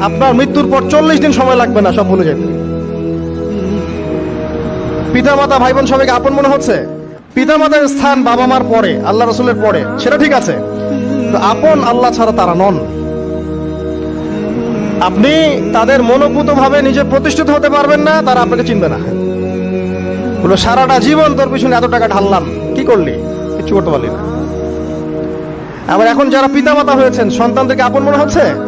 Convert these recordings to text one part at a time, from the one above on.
আপনার মৃত্যুর পর চল্লিশ দিন সময় লাগবে না সব ভুলে যেতে। পিতা মাতা ভাই বোন সবাইকে আপন মনে হচ্ছে? পিতা মাতার স্থান বাবা মার পরে, আল্লাহ রসুলের পরে, সেটা ঠিক আছে। আপন আল্লাহ ছাড়া তারা নন। আপনি তাদের মনোভূত ভাবে নিজে প্রতিষ্ঠিত হতে পারবেন না, তারা আপনাকে চিনবে না। বলো, সারাটা জীবন তোর পিছনে এত টাকা ঢাললাম, কি করলি? কিছু করতে পারলি না। আবার এখন যারা পিতামাতা হয়েছেন, সন্তানদেরকে আপন মনে হচ্ছে?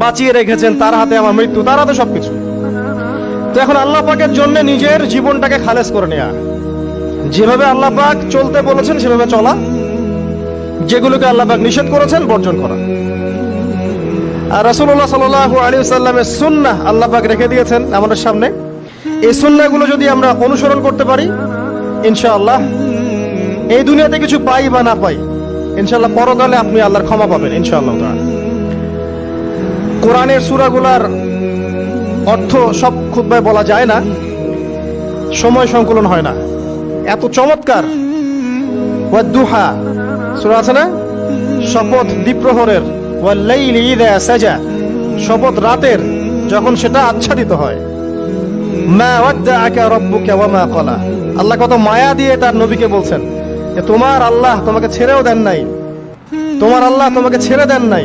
বাঁচিয়ে রেখেছেন, তার হাতে আমার মৃত্যু, তার হাতে সবকিছু। তো এখন আল্লাহ পাকের জন্য নিজের জীবনটাকে খালেজ করে নেওয়া যেভাবে আল্লাহ পাক চলতে বলেছেন, সেভাবে চলা। যেগুলোকে আল্লাহ পাক নিষেধ করেছেন, বর্জন করা। আর রাসূলুল্লাহ সাল্লাল্লাহু আলাইহি সাল্লামের সুন্নাহ আল্লাহ পাক রেখে দিয়েছেন আমাদের সামনে। এই সুন্নাহগুলো যদি আমরা অনুসরণ করতে পারি, ইনশাআল্লাহ এই দুনিয়াতে কিছু পাই বা না পাই, ইনশাআল্লাহ পরকালে আপনি আল্লাহর ক্ষমা পাবেন, ইনশাআল্লাহ তাআলা। কোরআনের সূরাগুলার অর্থ সব খুতবায় বলা যায় না, সময় সংকলন হয় না। এত চমৎকার। ওয়াদ্দুহা, সূরা আছে না? শপথ দ্বীপ্রহরের সাজা, শপথ রাতের, যখন সেটা আচ্ছাদিত হয়। মা মা ক্বালা। আল্লাহ কত মায়া দিয়ে তার নবীকে বলছেন যে, তোমার আল্লাহ তোমাকে ছেড়েও দেন নাই। তোমার আল্লাহ তোমাকে ছেড়ে দেন নাই।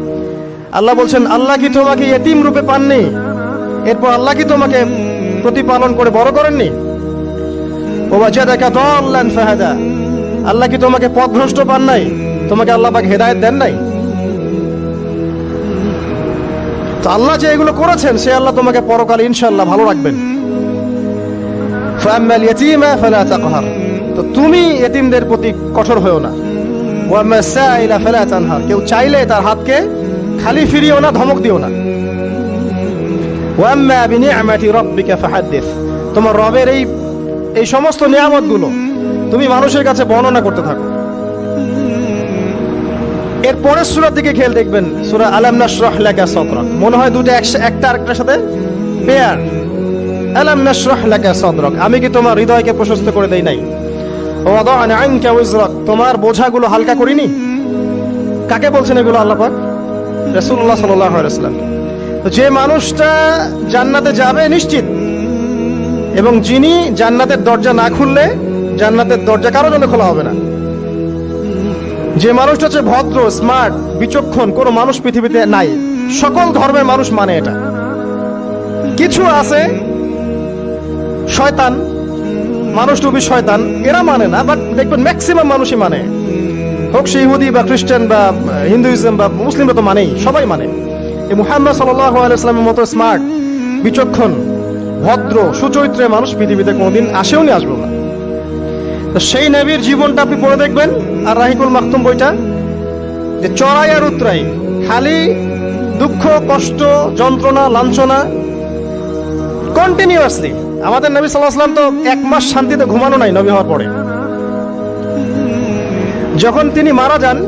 আল্লাহ বলছেন, আল্লাহ কি তোমাকে ইয়েতিম রূপে পাননি? এরপর আল্লাহ কি তোমাকে প্রতিপালন করে বড় করেননি? ও দেখা দল্লান ফাহাদা। আল্লাহ কি তোমাকে পথভ্রষ্ট পান নাই? তোমাকে আল্লাহ পাক হেদায়েত দেন নাই? তো আল্লাহ যে এগুলো করেছেন, সে আল্লাহ তোমাকে পরকালে ইনশাআল্লাহ ভালো রাখবেন। তো তুমি এতিমদের প্রতি কঠোর হয়েও না। কেউ চাইলে তার হাতকে খালি ফিরিও না, ধমক দিও না। ওয়াম্মা তোমার রবের এই এই সমস্ত নিয়ামতগুলো তুমি মানুষের কাছে বর্ণনা করতে থাকো। এর পরের সূরার দিকে খেয়াল দেখবেন, সূরা আলাম নাশরাহ লাকা সাদরাক। মনে হয় দুটো একটা আরেকটার সাথে পেয়ার। আলাম নাশরাহ লাকা সাদরাক। আমি কি তোমার হৃদয়কে প্রশস্ত করে দেই নাই? ওয়াদানা আনকা উজরাক। তোমার বোঝাগুলো হালকা করিনি? কাকে বলছেন এগুলো আল্লাহ পাক? আলাইহি তো যে মানুষটা জান্নাতে যাবে নিশ্চিত, এবং যিনি জান্নাতের দরজা না খুললে জান্নাতের দরজা কারও জন্য খোলা হবে না। যে মানুষটা হচ্ছে ভদ্র স্মার্ট বিচক্ষণ, কোনো মানুষ পৃথিবীতে নাই। সকল ধর্মের মানুষ মানে এটা। কিছু আছে, শয়তান, মানুষ টুবি শয়তান, এরা মানে না বাট দেখবেন ম্যাক্সিমাম মানুষই মানে। হোক সে ইহুদি বা খ্রিস্টান বা হিন্দুইজম বা মুসলিমরা তো মানেই, সবাই মানে। এই মুহাম্মদ সাল্লাহ আলাইসলামের মতো স্মার্ট, বিচক্ষণ, ভদ্র, সুচরিত্রের মানুষ পৃথিবীতে কোনোদিন আসেও নি আসব না। তো সেই নবীর জীবনটা আপনি পড়ে দেখবেন, আর রাহিকুল মাখতুম বইটা, যে চড়াই আর উতরাই, খালি দুঃখ, কষ্ট, যন্ত্রণা, লাঞ্ছনা কন্টিনিউয়াসলি আমাদের নবী সাল্লাহ সাল্লাম তো এক মাস শান্তিতে ঘুমানো নাই নবী হওয়ার পরে। যখন তিনি মারা যান,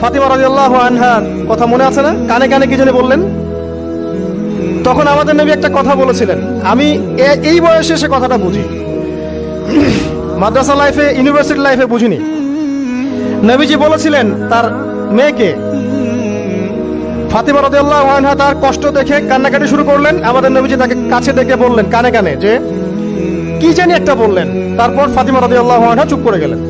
ফাতিমা রাদিয়াল্লাহু আনহার কথা মনে আছে না? কানে কানে কি জানি বললেন? তখন আমাদের নবী একটা কথা বলেছিলেন। আমি এই বয়সে সে কথাটা বুঝি। মাদ্রাসা লাইফে, ইউনিভার্সিটি লাইফে বুঝিনি। নবীজি বলেছিলেন, তার মেয়েকে ফাতিমা রাদিয়াল্লাহু আনহা তার কষ্ট দেখে কান্নাকাটি শুরু করলেন। আমাদের নবীজি তাকে কাছে ডেকে বললেন, কানে কানে, যে, কি জানি একটা বললেন। তারপর ফাতিমা রাদিয়াল্লাহু আনহা চুপ করে গেলেন।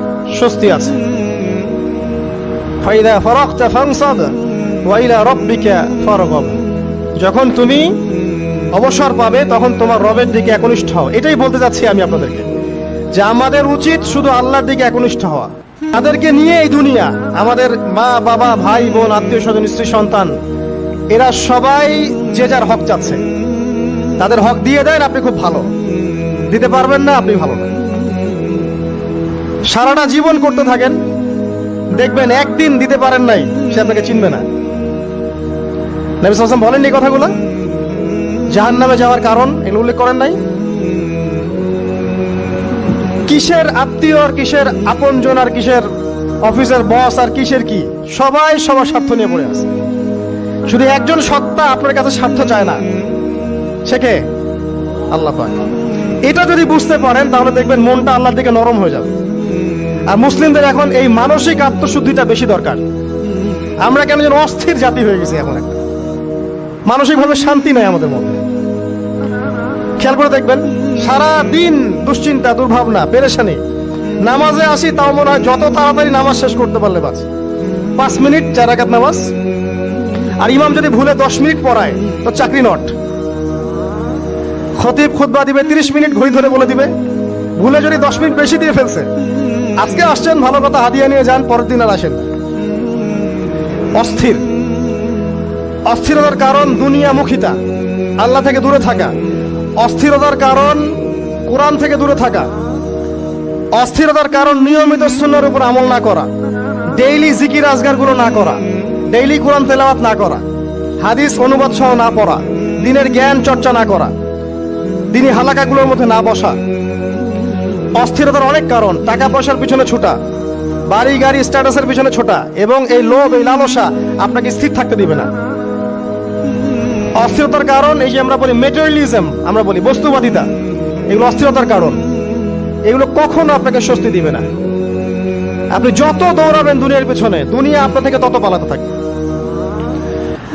স্বস্তি আছে। ফাইদা ফরকতা ফাংসাদ ওয়াইলা রব্বিকা ফরগব। যখন তুমি অবসর পাবে, তখন তোমার রবের দিকে একনিষ্ঠ হও। এটাই বলতে যাচ্ছি আমি আপনাদেরকে। যে আমাদের উচিত শুধু আল্লাহর দিকে একনিষ্ঠ হওয়া। তাদেরকে নিয়ে এই দুনিয়া, আমাদের মা, বাবা, ভাই, বোন, আত্মীয় স্বজন, স্ত্রী, সন্তান, এরা সবাই যে যার হক চাচ্ছে। তাদের হক দিয়ে দেন, আপনি খুব ভালো। দিতে পারবেন না, আপনি ভালো না। সারাটা জীবন করতে থাকেন। দেখবেন একদিন দিতে পারেন নাই, সে আপনাকে চিনবে না। নবী বলেননি এই কথাগুলো? জাহান নামে যাওয়ার কারণ এগুলো উল্লেখ করেন নাই? কিসের আত্মীয় আর কিসের আপনজন আর কিসের অফিসের বস আর কিসের কি? সবাই সবার স্বার্থ নিয়ে পড়ে আছে। শুধু একজন সত্তা আপনার কাছে স্বার্থ চায় না। সে কে? আল্লাহ পাক। এটা যদি বুঝতে পারেন, তাহলে দেখবেন মনটা আল্লাহর দিকে নরম হয়ে যাবে। আর মুসলিমদের এখন এই মানসিক আত্মশুদ্ধিটা বেশি দরকার। আমরা কেন যেন অস্থির জাতি হয়ে গেছি এখন একটা। মানসিকভাবে শান্তি নাই আমাদের মধ্যে। খেয়াল করে দেখবেন সারা দিন দুশ্চিন্তা, দুর্ভাবনা, পেরেশানি। নামাজে আসি তাও মনে হয় যত তাড়াতাড়ি নামাজ শেষ করতে পারলে বাস। পাঁচ মিনিট, চার রাকাত নামাজ। আর ইমাম যদি ভুলে দশ মিনিট পড়ায়, তো চাকরি নট। খতিব খুতবা দিবে, তিরিশ মিনিট ঘড়ি ধরে বলে দিবে। ভুলে যদি দশ মিনিট বেশি দিয়ে ফেলছে আজকে আসছেন, ভালো কথা হাদিয়া নিয়ে যান, পরের দিন আর আসেন অস্থির। অস্থিরতার কারণ দুনিয়ামুখিতা। আল্লাহ থেকে দূরে থাকা। অস্থিরতার কারণ কোরআন থেকে দূরে থাকা। অস্থিরতার কারণ নিয়মিত সুন্নার উপর আমল না করা। ডেইলি জিকির আজগারগুলো না করা। ডেইলি কোরআন তেলাওয়াত না করা। হাদিস অনুবাদ সহ না পড়া। দিনের জ্ঞান চর্চা না করা। দিনী হালাকাগুলোর মধ্যে না বসা। অস্থিরতার অনেক কারণ টাকা পয়সার পিছনে ছোটা বাড়ি গাড়ি স্ট্যাটাসের পিছনে ছোটা, এবং এই লোভ, এই লালসা আপনাকে স্থির থাকতে দিবে না। অস্থিরতার কারণ এই যে আমরা বলি মেটেরিয়ালিজম আমরা বলি বস্তুবাদিতা, এগুলো অস্থিরতার কারণ। এগুলো কখনো আপনাকে স্বস্তি দিবে না। আপনি যত দৌড়াবেন দুনিয়ার পেছনে, দুনিয়া আপনার থেকে তত পালাতে থাকবে।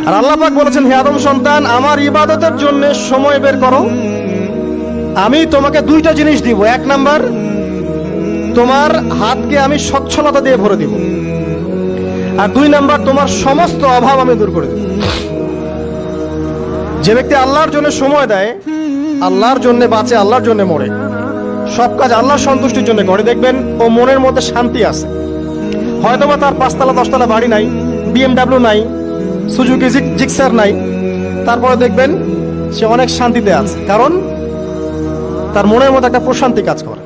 আর আল্লাহ পাক বলেছেন, হে আদম সন্তান, আমার ইবাদতের জন্য সময় বের করো। আমি তোমাকে দুইটা জিনিস দিব। এক নাম্বার, তোমার হাতকে আমি সচ্ছলতা দিয়ে ভরে দিব। আর দুই নাম্বার, তোমার সমস্ত অভাব আমি দূর করে দেব। যে ব্যক্তি আল্লাহর জন্য সময় দেয়, আল্লাহর জন্য বাঁচে, আল্লাহর জন্য মরে। সব কাজ আল্লাহর সন্তুষ্টির জন্য করে, দেখবেন ও মনের মধ্যে শান্তি আছে। হয়তোবা তার পাঁচতলা, দশতলা বাড়ি নাই বিএমডাব্লিউ নাই সুজুকি জিক্সার নাই। তারপরে দেখবেন সে অনেক শান্তিতে আছে। কারণ তার মনের মধ্যে একটা প্রশান্তি কাজ করে।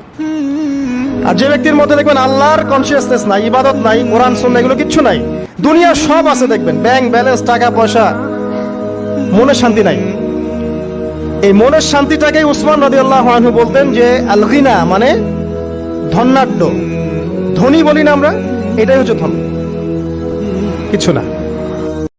আর যে ব্যক্তির মধ্যে দেখবেন আল্লাহর কনসিয়াসনেস নাই, ইবাদত নাই, কোরআন, সুন্নাহ এগুলো কিচ্ছু নাই, দুনিয়ার সব আছে দেখবেন ব্যাংক ব্যালেন্স টাকা পয়সা মনে শান্তি নাই। এই মনের শান্তিটাকেই উসমান নদী আল্লাহ বলতেন যে, আলগিনা মানে ধন্যাঢ্য ধনী বলি না আমরা, এটাই হচ্ছে ধন। কিছু না।